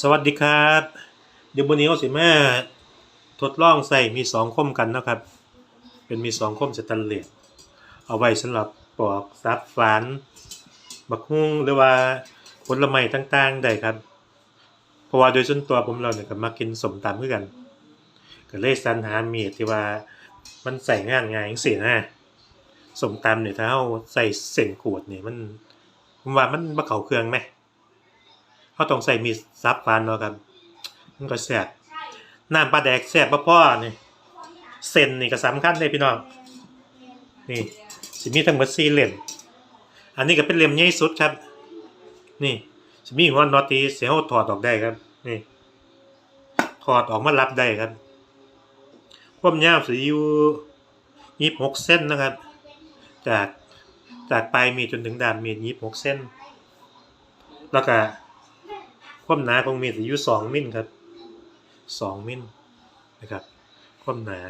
สวัสดีครับ เดี๋ยววันนี้เราสิแมาทดลองใส่มีสองคมกันนะครับ เป็นมีสองคมสแตนเลสเอาไว้สำหรับปอกซับฝานบักฮุ้งหรือว่าผลไม้ต่างๆได้ครับ เพราะว่าโดยส่วนตัวผมเราเนี่ยก็มากินสมตำคือกัน ก็เลยสรรหามีดที่ว่ามันใส่งานง่ายจังซี่นะสมตำเนี่ยถ้าเฮาใส่เส้นขวดเนี่ยมันผมว่ามันบ่เข้าเครื่องไหม เขาต้องใส่มีดซับฟันเนาะครับ มันก็แซ่บน้ำปลาแดกแซ่บบ่พอนี่เส้นนี่ก็สำคัญเลยพี่น้อง นี่สิมีทั้งหมด4เล่มอันนี้ก็เป็นเล่มใหญ่สุดครับ นี่สิมีหัวนอตีเสียเฮาถอดออกได้ครับ นี่ ถอดออกมารับได้ครับความยาวสิอยู่26เส้นนะครับ จากจากปลายมีดจนถึงด้ามมีด26เส้น แล้วก็ ความหนาของมีดอยู่สองมิลครับสองมิลนะครับความหนา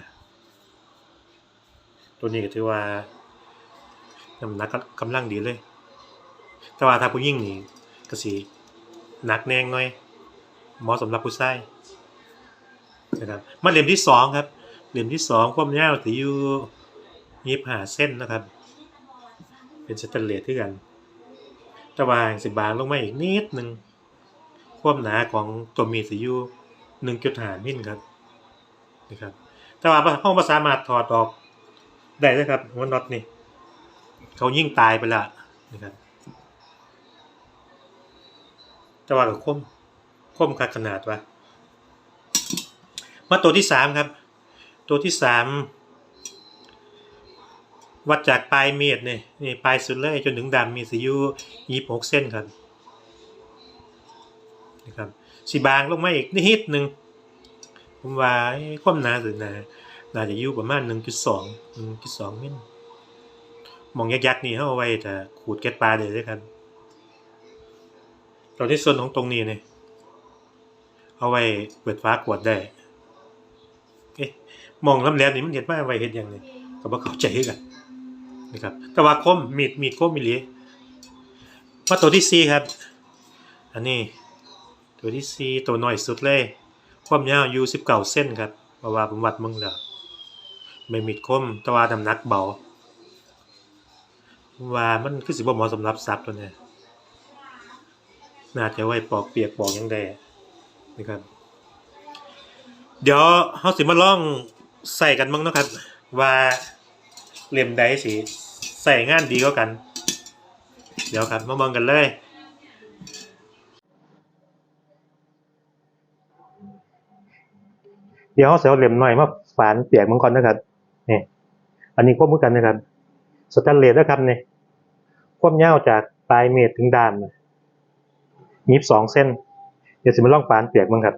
ตัวนี้ก็ถือว่าน้ำหนักกำลังดีเลย แต่ว่าถ้าผู้หญิงนี่ก็สิหนักแนงหน่อยเหมาะสำหรับผู้ชายนะครับมาเหลี่ยมที่สองครับเหลี่ยมที่สองความยาวถืออยู่ยี่ห้าเส้นนะครับ เป็นสแตนเลสที่กัน แต่ว่าสิบางลงมาอีกนิดหนึ่ง ความหนาของตัวมีดสิอยู่หนึ่งจุดห้ามิลครับนะครับแต่ว่าห้องภาษามารถถอดออกได้เลยครับหัวน็อตนี่เขายิ่งตายไปละนะครับแต่ว่าก็คมคมคักขนาดว่ามาตัวที่สามครับ ตัวที่สามวัดจากปลายเมีดนี่นี่ปลายสุดเลยจนถึงดำมีสิยูยี่หกเส้นครับ นะครับสีบางลงมาอีกนิดหนึ่งผมว่าเอ้ความหนาหรือหนาน่าจะอยู่ประมาณ 1.2 1.2มิลมองยักษ์ๆนี่เขาเอาไว้แต่ขูดเก็ดปลาเลยด้วยครับตอนที่ส่วนของตรงนี้เนี่ยเอาไว้เปิดฟ้าขวดได้เอ๊ะมองลำแหลมนี่มันเห็นว่าไว้เห็นอย่างนี้ก็บ่เข้าใจกันนะครับ แต่ว่าคมมีดมีดคมมีเหลียมาตัวที่สี่ครับ อันนี้ ตัวที่สี่ตัวน้อยสุดเลย ความยาวอยู่สิบเก้าเส้นครับเพราะว่าผมวัดมึงแล้วไม่มีดคมแต่ว่าน้ำหนักเบาว่ามันคือสิบ่เหมาะสำหรับสัตว์ตัวเนี้ยน่าจะไว้ปอกเปียกปอกยังไดนะครับ เดี๋ยวเฮาสิมาลองใส่กันมั้งนะครับ ว่าเล่มใดสิใส่งานดีกว่ากัน เดี๋ยวครับมาเบิ่งกันเลย เดี๋ยวเขาเสียเหลี่ยมหน่อยมาฝานเปียกมังกรนะครับนี่อันนี้ควบมือกันนะครับสแตนเลสนะครับนี่ควบยาจากปลายเมตรถึงด้านยี่สิบสองเส้น เดี๋ยวสิมาลองฝานเปียกมั้งครับ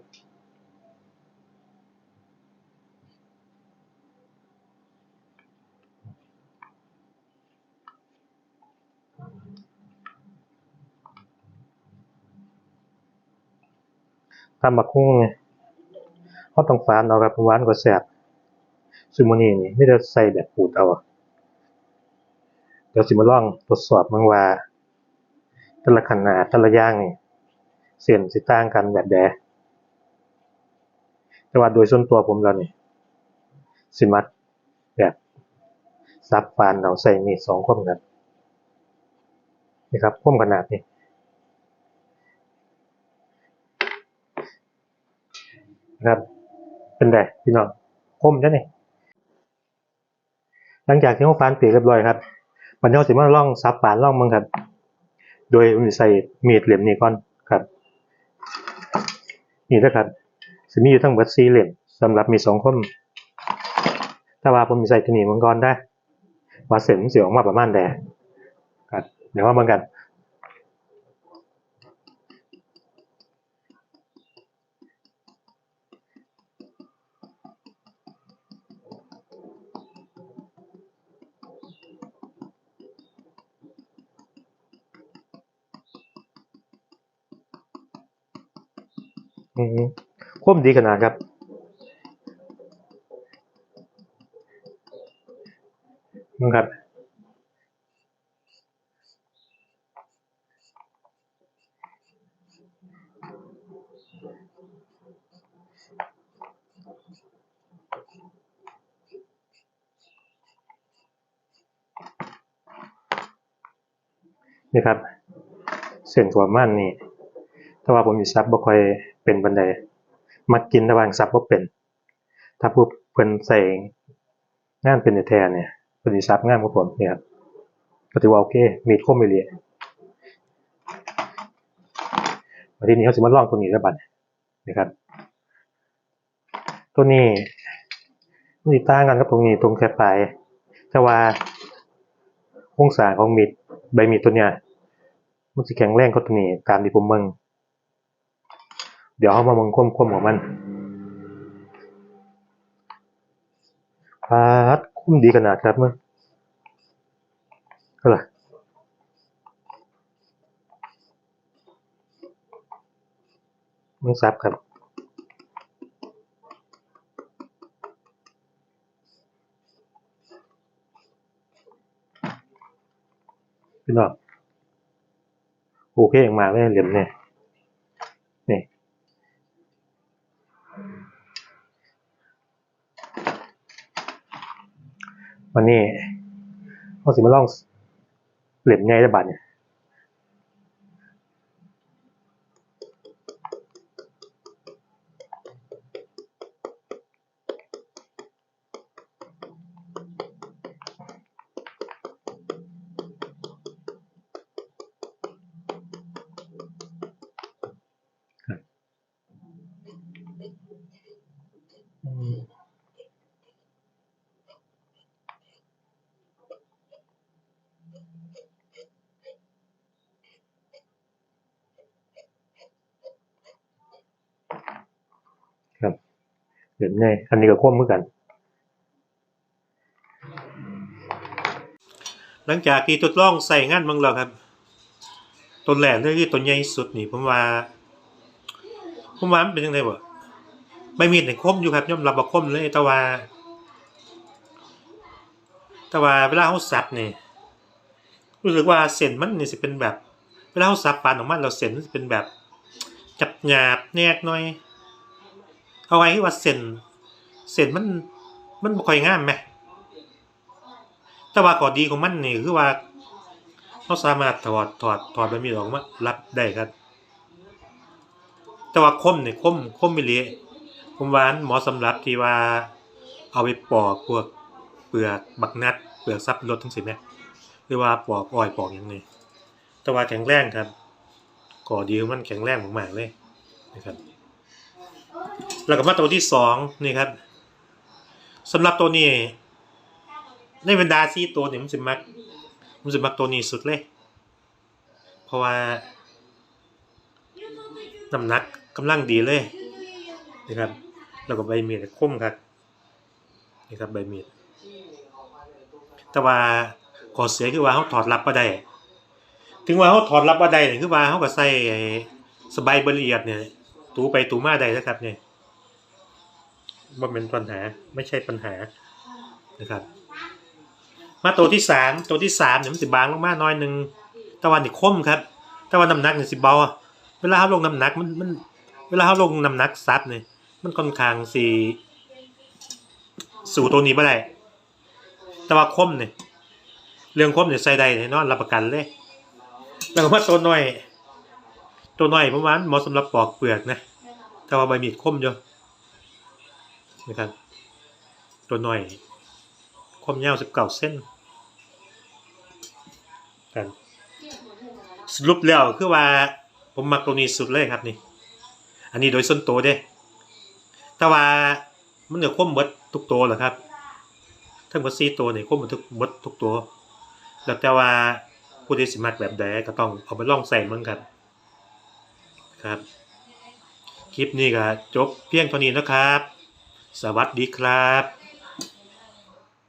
ทำบักคุ้งไง เขาต้องฝานเอาครับหวานกว่าแซ่บซูโมนี่นี่ไม่ได้ใส่แบบขูดเอาเดี๋ยวสิมาลองทดสอบมังว่าแต่ละขนาดแต่ละย่างนี่เส้นสิต่างกันแบบใดแต่ว่าโดยส่วนตัวผมแล้วนี่สิมัดแบบซับฟานเราใส่มีดสองคมกันนี่ครับคมขนาดนี้นะครับ เป็นไงพี่น้องคมจ้ะนี่หลังจากที่เขาฟานเปียกเรียบร้อยครับมันเขาสิมาล่องซับปานล่องมึงครับ โดยมสิใส่มีดเหลี่ยมนี้ก่อนครับ นี่นะครับสิมีอยู่ทั้งหมดสี่เหลี่ยมสำหรับมีสองคมถ้าว่าผมสิใส่ตัวนี้มังกรได้ว่าเส้นมันสิออกมาประมาณใดครับเดี๋ยวว่าเบิ่งกัน อืมคมดีขนาดครับมึงครับนี่ครับ เส้นถั่วมันนี่ถ้าว่าผมมีซับบ่ค่อย เป็นบันไดมักกินระหว่างซับบ่เป็น ถ้าผู้เพิ่นใส่งานเป็นแท้เนี่ยเพิ่นซับงานกับผมนี่ครับก็ถือว่าโอเคมีดคมไปเลยมาทีนี้เขาสิมาลองตัวนี้แล้วบัดนี่ครับ ตัวนี้มันสิต่างกันกับตรงนี้ตรงแค่ปลายแต่ว่าองศาของมีดใบมีดตัวเนี้ยมันสิแข็งแรงกว่าตัวนี้ตามที่ผมเบิ่ง เดี๋ยวเอามาเบิ่งความคมของมันพาดคุ้มดีขนาดครับมึงเอาล่มึงซับครับพี่น้องโอเคอย่างมากเลยเหลี่ยมเนี่ยนี่ วันนี้เราสิมาลองเหลี่ยมไงระบาดเนี่ย เหลี่ยมใหญ่อันนี้ก็คว่ำเหมือนกัน หลังจากที่ทดลองใส่งานบ้างแล้วครับต้นแรกเลยที่ต้นใหญ่สุดนี่ผมว่าผมว่ามันเป็นยังไงบ่ใบมีดเนี่คมอยู่ครับย่อมรับว่คมเลยแต่ว่า แต่ว่าเวลาเขาสับนี่รู้สึกว่าเส้นมันนี่สิเป็นแบบ เวลาเขาสับปานออกมาเราเส้นมันสิเป็นแบบจับหยาบแนกหน่อย เอาไว้ว่าเส้นเส้นมันมันบ่ค่อยงามไหมแต่ว่าข้อดีของมันนี่คือว่าเราสามารถถอดถอดถอดแบบนี้ออกมารับได้ครับ แต่ว่าคมนี่คมคมไม่เละผมว่านหมาะสำหรับที่ว่าเอาไปปอกพวกเปลือกบักนัด เปลือกซับรถทั้งสิ้นไหมหรือว่าปอกอ้อยปอกอย่างนี้แต่ว่าแข็งแรงครับข้อดีมันแข็งแรงมากๆเลยนะครับ แล้วก็มาตัวที่สองนี่ครับสำหรับตัวนี้ในบรรดาสี่ตัวเนี่ยมันสิมักมันสิมักตัวนี้สุดเลย เพราะว่าน้ำหนักกำลังดีเลยนะครับ แล้วก็ใบมีดคมครับนี่ครับใบมีดแต่ว่าข้อเสียคือว่าเขาถอดรับมาได้ถึงว่าเขาถอดรับมาได้เนี่ยคือว่าเขาก็ใส่สบายบละเอียดเนี่ย ตูไปตูมาได้นะครับเนี่ย ว่าเป็นปัญหาไม่ใช่ปัญหานะครับ มาตัวที่สามตัวที่สามเนี่ยมันสิบางลงมาหน้อยหนึ่งตะวันนี่คมครับตะวันน้ำหนักเนี่ยสิเบาเวลาเขาลงน้ำหนักมันมันเวลาเขาลงน้ำหนักซัดเนี่ยมันค่อนข้างสีสู่ตัวนี้ไม่ได้ต่ว่าคมเนี่ยเรื่องคมเนี่ยใส่ได้แน่นอนรับประกันเลยแล้วก็มาตัวน้อย ตัวน้อยประมาณเหมาะสำหรับปอกเปลือกนะแต่ว่าใบมีดคมอยู่ นะครับ ตัวหน้อย ความยาวสิบเก้าเส้นกันสรุปแล้วคือว่าผมมักตัวนี้สุดเลยครับนี่ อันนี้โดยส่วนตัวเด้ แต่ว่ามันเหนือคมเบิดทุกตัวเหรอครับ ทั้งหมดสี่ตัวเนี่ยคมเบิดทุกเบิดทุกตัว แล้วแต่ว่าผู้ที่สิมักแบบใดก็ต้องเอาไปลองใส่มันครับ ครับ คลิปนี้ก็จบเพียงเท่านี้นะครับ สวัสดีครับ